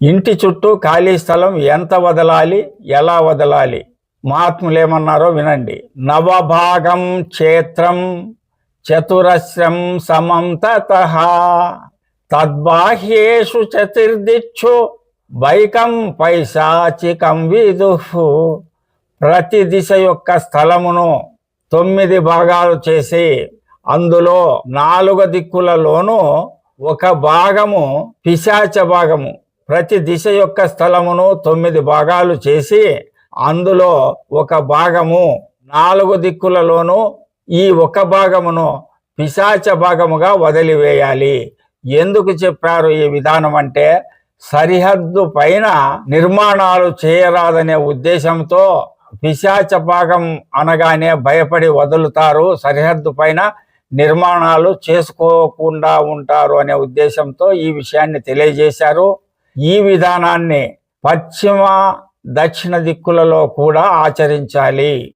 ఇంటి చుట్టూ ఖాళీ స్థలం ఎంత వదలాలి ఎలా వదలాలి? మహాత్ములు ఏమన్నారో వినండి. నవభాగం క్షేత్రం చతురస్రం సమం తద్బాహ్యేషు చతుర్దిక్షు వైకం పైశాచికం విదుహు ప్రతి దిశ యొక్క స్థలమును తొమ్మిది భాగాలు చేసి అందులో నాలుగు దిక్కులలోనూ ఒక భాగము పిశాచ భాగము. ప్రతి దిశ యొక్క స్థలమును తొమ్మిది భాగాలు చేసి అందులో ఒక భాగము నాలుగు దిక్కులలోనూ ఈ ఒక భాగమును పిశాచ భాగముగా వదిలివేయాలి. ఎందుకు చెప్పారు ఈ విధానం అంటే సరిహద్దు పైన నిర్మాణాలు చేయరాదనే ఉద్దేశంతో పిశాచ భాగం అనగానే భయపడి వదులుతారు. సరిహద్దు పైన నిర్మాణాలు చేసుకోకుండా ఉంటారు అనే ఉద్దేశంతో ఈ విషయాన్ని తెలియజేశారు. ఈ విధానాన్ని పశ్చిమ దక్షిణ దిక్కులలో కూడా ఆచరించాలి.